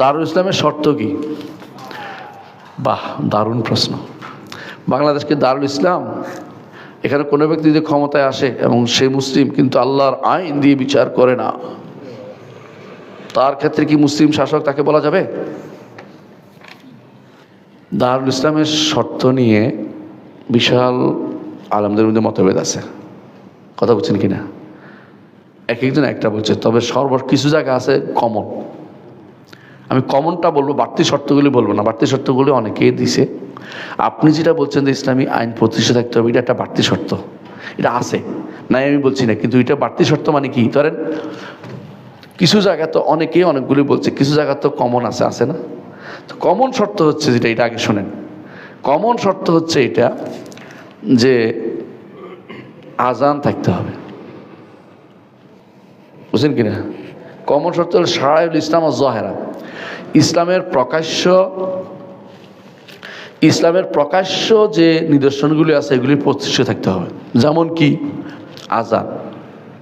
দারুল ইসলামের শর্ত কি? বাহ, দারুণ প্রশ্ন। বাংলাদেশকে দারুল ইসলাম, এখানে কোনো ব্যক্তি যদি ক্ষমতায় আসে এবং সে মুসলিম, কিন্তু আল্লাহর আইন দিয়ে বিচার করে না, তার ক্ষেত্রে কি মুসলিম শাসক তাকে বলা যাবে? দারুল ইসলামের শর্ত নিয়ে বিশাল আলমদের মধ্যে মতভেদ আছে। কথা বলছেন কি না এক একজন একটা বলছে, তবে সর্ব, কিছু জায়গা আছে কমন আমি কমনটা বলব, বাড়তি শর্তগুলি বলব না। বাড়তি শর্তগুলি অনেকেই দিছে। আপনি যেটা বলছেন যে ইসলামী আইন প্রতিষ্ঠা থাকতে হবে, এটা একটা বাড়তি শর্ত। এটা আছে। নাই আমি বলছি না, কিন্তু এটা বাড়তি শর্ত মানে কি? ধরেন, কিছু জায়গা তো অনেকেই অনেকগুলি বলছে, কিছু জায়গা তো কমন আছে আছে না? তো কমন শর্ত হচ্ছে যেটা, এটা আগে শোনেন। কমন শর্ত হচ্ছে এটা যে আজান থাকতে হবে। বুঝলেন কিনা? কমন শর্ত হল সারায়ুল ইসলাম ও জহেরা ইসলামের প্রকাশ্য ইসলামের প্রকাশ্য যে নিদর্শনগুলি আছে, এগুলি প্রতিষ্ঠিত থাকতে হবে। যেমন কি? আজান,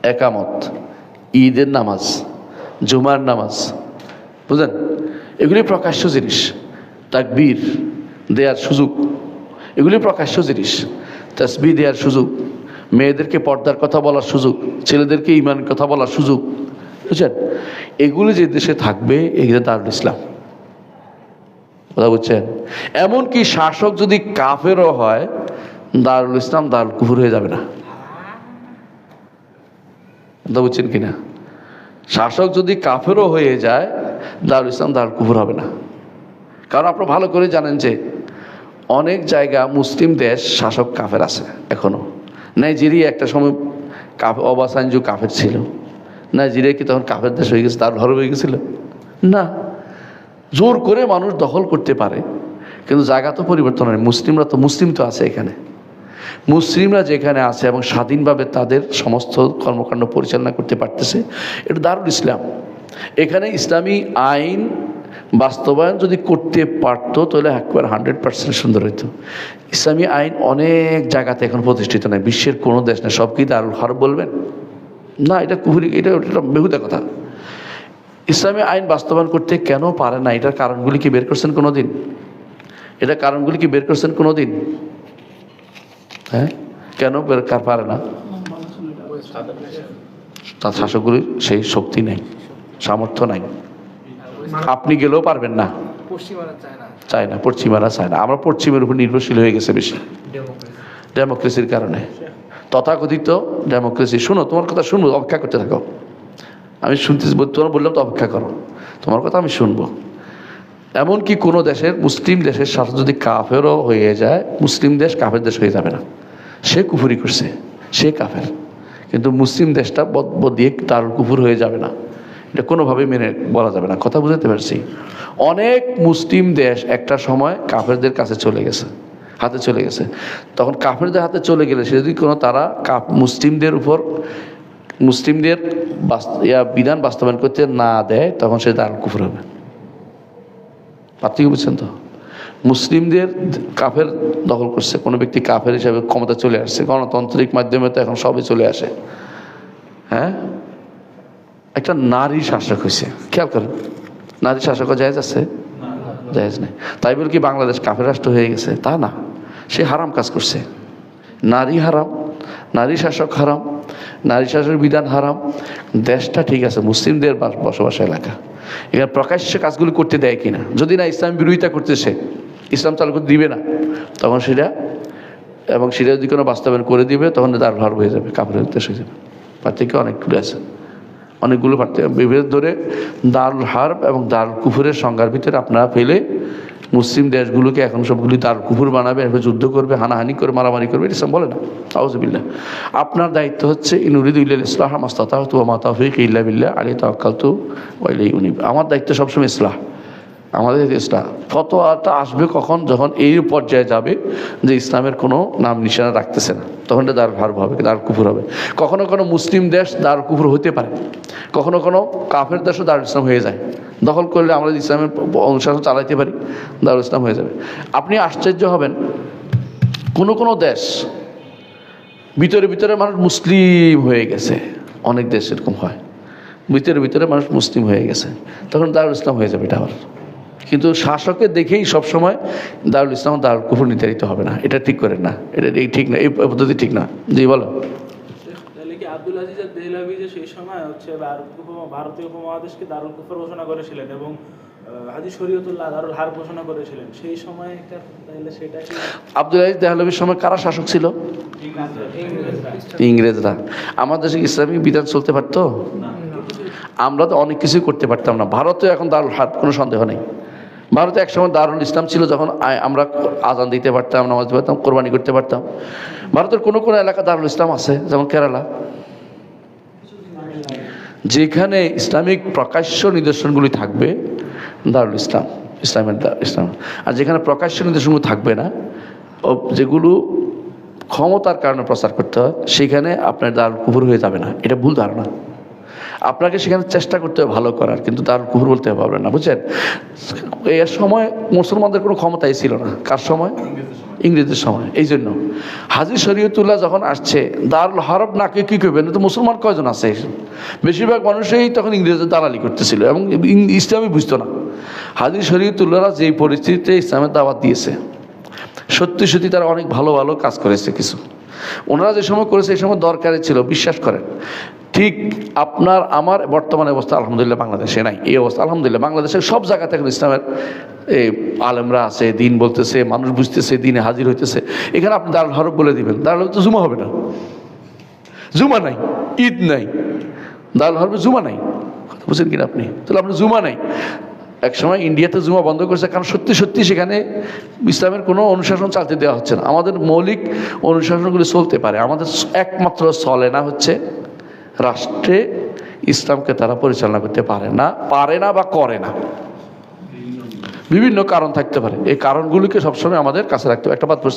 একামত, ঈদের নামাজ, জুমার নামাজ, বুঝলেন? এগুলি প্রকাশ্য জিনিস। তাকবীর দেয়ার সুযোগ, এগুলি প্রকাশ্য জিনিস। তসবি দেওয়ার সুযোগ, মেয়েদেরকে পর্দার কথা বলার সুযোগ, ছেলেদেরকে ইমান কথা বলার সুযোগ বুঝছেন এগুলি যে দেশে থাকবে, এগুলো দারুল ইসলাম। কথা বুঝছেন? এমনকি শাসক যদি কাফেরও হয়, দারুল ইসলাম দারুল কুফুর হয়ে যাবে না। কথা বুঝছেন কিনা? শাসক যদি কাফেরও হয়ে যায়, দারুল ইসলাম দারুল কুফুর হবে না। কারণ আপনারা ভালো করে জানেন যে, অনেক জায়গা মুসলিম দেশ শাসক কাফের আছে এখনও। নাইজেরিয়া একটা সময় কাফে অবাসাঞ্জু কাফের ছিল। নাইজেরিয়া কি তখন কাফের দেশ হয়ে গেছে, তার ঘর হয়ে গেছিল? না। জোর করে মানুষ দখল করতে পারে, কিন্তু জায়গা তো পরিবর্তন হয় মুসলিমরা তো, মুসলিম তো আছে এখানে। মুসলিমরা যেখানে আছে এবং স্বাধীনভাবে তাদের সমস্ত কর্মকাণ্ড পরিচালনা করতে পারতেছে, এটা দারুল ইসলাম। এখানে ইসলামী আইন বাস্তবায়ন যদি করতে পারতো, তাহলে একবার হান্ড্রেড পার্সেন্ট সুন্দর হইতো। ইসলামী আইন অনেক জায়গাতে এখন প্রতিষ্ঠিত নয় বিশ্বের কোনো দেশ নেই। সব কি দারুল হর বলবেন? না এটা কুহুরি এটা এটা বেহুদা কথা। ইসলামী আইন বাস্তবায়ন করতে কেন পারে না? এটার কারণগুলি কি বের করছেন কোনো দিন এটা কারণগুলি কি বের করছেন কোনো দিন হ্যাঁ? কেন বের কার পারে না? তার শাসকগুলির সেই শক্তি নেই সামর্থ্য নাই। আপনি গেলেও পারবেন না। চায় না। পশ্চিমারা চায় না। আমরা পশ্চিমের উপর নির্ভরশীল হয়ে গেছে বেশি। ডেমোক্রেসি ডেমোক্রেসির কারণে। তথাকথিত ডেমোক্রেসি শুনো, তোমার কথা শুনব, অপেক্ষা করতে থাকো। আমি শুনতে তোমার বললাম তো অপেক্ষা করো। তোমার কথা আমি শুনব। এমনকি কোনো দেশের, মুসলিম দেশের সাথে যদি কাফেরও হয়ে যায়, মুসলিম দেশ কাফের দেশ হয়ে যাবে না। সে কুফুরি করছে, সে কাফের। কিন্তু মুসলিম দেশটা বদ দিয়ে তার কুফুর হয়ে যাবে না। এটা কোনোভাবেই মেনে বলা যাবে না। কথা বুঝতে পারছি? অনেক মুসলিম দেশ একটা সময় কাফেরদের কাছে চলে গেছে। হাতে চলে গেছে। তখন কাফেরদের হাতে চলে গেলে সে যদি কোনো তারা কাপ মুসলিমদের উপর, মুসলিমদের ইয়া, বিধান বাস্তবায়ন করতে না দেয়, তখন সে দারুল কুফর হবে। পার্থক্য বুঝছেন তো? মুসলিমদের কাফের দখল করছে, কোনো ব্যক্তি কাফের হিসাবে ক্ষমতা চলে আসছে। গণতান্ত্রিক মাধ্যমে তো এখন সবই চলে আসে। হ্যাঁ? একটা নারী শাসক হয়েছে। খেয়াল করেন, নারী শাসকও জায়েজ আছে? জায়েজ নেই। তাই বলে কি বাংলাদেশ কাফের রাষ্ট্র হয়ে গেছে? তা না। সে হারাম কাজ করছে। নারী হারাম, নারী শাসক হারাম, নারী শাসক বিধান হারাম, দেশটা ঠিক আছে, মুসলিমদের বাস- বসবাস এলাকা। এখানে প্রকাশ্যে কাজগুলি করতে দেয় কিনা? যদি না ইসলাম বিরোধিতা করতেছে, ইসলাম চালু দিবে না, তখন সেটা এবং সেটা যদি কোনো বাস্তবায়ন করে দিবে, তখন তার ভার হয়ে যাবে কাপড়ের দেশ হয়ে যাবে। পার্থক্য অনেকগুলো আছে। অনেকগুলো পার্থক্য। বিভেদ ধরে দারুল হার্ব এবং দারুল কুফুরের সংজ্ঞার ভিতরে আপনারা ফেলে মুসলিম দেশগুলোকে এখন সবগুলি দারুল কুফুর বানাবে, এরপর যুদ্ধ করবে, হানাহানি করে মারামারি করবে, এটা বলে না। আউজবিল্লা আপনার দায়িত্ব হচ্ছে ইনুরিদুল ইসলাহ মাস্তাতা তু মাতাফিক ইল্লা বিল্লাহ আলী তাকাল তু ওয়াইলাই উনি আমার দায়িত্ব সবসময় ইসলাহ। আমাদের ইসলাম ফতোয়াটা আসবে কখন? যখন এই পর্যায়ে যাবে যে ইসলামের কোনো নাম নিশানা রাখতেছে না। তখন এটা দার ভার হবে দার কুফুর হবে। কখনো কোনো মুসলিম দেশ দার কুফুর হতে পারে কখনো কোনো কাফের দেশও দারুল ইসলাম হয়ে যায়। দখল করলে আমরা ইসলামের অনুশাসন চালাইতে পারি, দারুল ইসলাম হয়ে যাবে। আপনি আশ্চর্য হবেন, কোনো কোনো দেশ ভিতরে ভিতরে মানুষ মুসলিম হয়ে গেছে। অনেক দেশ এরকম হয়। ভিতরে ভিতরে মানুষ মুসলিম হয়ে গেছে। তখন দারুল ইসলাম হয়ে যাবে এটা আবার। কিন্তু শাসকে দেখেই সবসময় দারুল ইসলাম দারুল কুফর নির্ধারিত হবে না। এটা ঠিক করেন না। এটা ঠিক না, এই পদ্ধতি ঠিক না। জি বলো আব্দুল আজিজ দেহলাভি যে সেই সময় হচ্ছে ভারতীয় উপমহাদেশকে দারুল কুফর ঘোষণা করেছিলেন এবং হাজি শরীয়তুল্লাহ দারুল হার ঘোষণা করেছিলেন। সেই সময় তাহলে সেটা আব্দুল আজিজ দেহলবির সময় কারা শাসক ছিল? ইংরেজরা। আমাদের দেশে ইসলামী বিধান চলতে পারতো? আমরা তো অনেক কিছুই করতে পারতাম না। ভারতে এখন দারুল হাত কোনো সন্দেহ নেই। ভারতে একসময় দারুল ইসলাম ছিল যখন আমরা আজান দিতে পারতাম নামাজ দিতে পারতাম কোরবানি করতে পারতাম। ভারতের কোনো কোনো এলাকা দারুল ইসলাম আছে যেমন কেরালা। যেখানে ইসলামিক প্রকাশ্য নিদর্শনগুলি থাকবে, দারুল ইসলাম, ইসলামের ইসলাম। আর যেখানে প্রকাশ্য নিদর্শনগুলো থাকবে না, ও, যেগুলো ক্ষমতার কারণে প্রচার করতে হয়, সেখানে আপনার দারুল কুহুর হয়ে যাবে না। এটা ভুল ধারণা। আপনাকে সেখানে চেষ্টা করতে হবে ভালো করার, কিন্তু দারুল কুহুর বলতে পারবেন না, বুঝছেন? এর সময় মুসলমানদের কোনো ক্ষমতাই ছিল না। কার সময়? ইংরেজদের সময় এই জন্য হাজি শরীয়তুল্লাহ যখন আসছে, দারুল হরব নাকে কী করবেন তো মুসলমান কয়জন আছে? বেশিরভাগ মানুষই তখন ইংরেজদের দালালি করতেছিল এবং ইসলামই বুঝতো না। হাজি শরীয়তুল্লাহরা যেই পরিস্থিতিতে ইসলামের দাওয়াত দিয়েছে, সত্যি সত্যি তারা অনেক ভালো ভালো কাজ করেছে কিছু। ওনারা যে সময় করেছে, এই সময় দরকারে ছিল, বিশ্বাস করেন। ঠিক আপনার, আমার বর্তমান অবস্থা আলহামদুলিল্লাহ বাংলাদেশে নাই। এই অবস্থা আলহামদুলিল্লাহ বাংলাদেশের সব জায়গাতে এখন ইসলামের এই আলেমরা আছে, দিন বলতেছে, মানুষ বুঝতেছে, দিনে হাজির হইতেছে। এখানে আপনি দারুল হরফ বলে দিবেন, দারুল হরফ তো জুমা হবে না। জুমা নাই, ঈদ নাই। দারুল হরফে জুমা নাই। কথা বুঝছেন কিনা আপনি? তাহলে আপনার জুমা নাই। এক সময় ইন্ডিয়াতে জুমা বন্ধ করেছে, কারণ সত্যি সত্যি সেখানে ইসলামের কোনো অনুশাসন চালতে দেওয়া হচ্ছে না। আমাদের মৌলিক অনুশাসনগুলি চলতে পারে। আমাদের একমাত্র চলে না হচ্ছে রাষ্ট্রে ইসলামকে তারা পরিচালনা করতে পারে না পারে না বা করে না। বিভিন্ন কারণ থাকতে পারে। এই কারণগুলিকে সবসময় আমাদের কাছে রাখতে হবে। একটা বাদ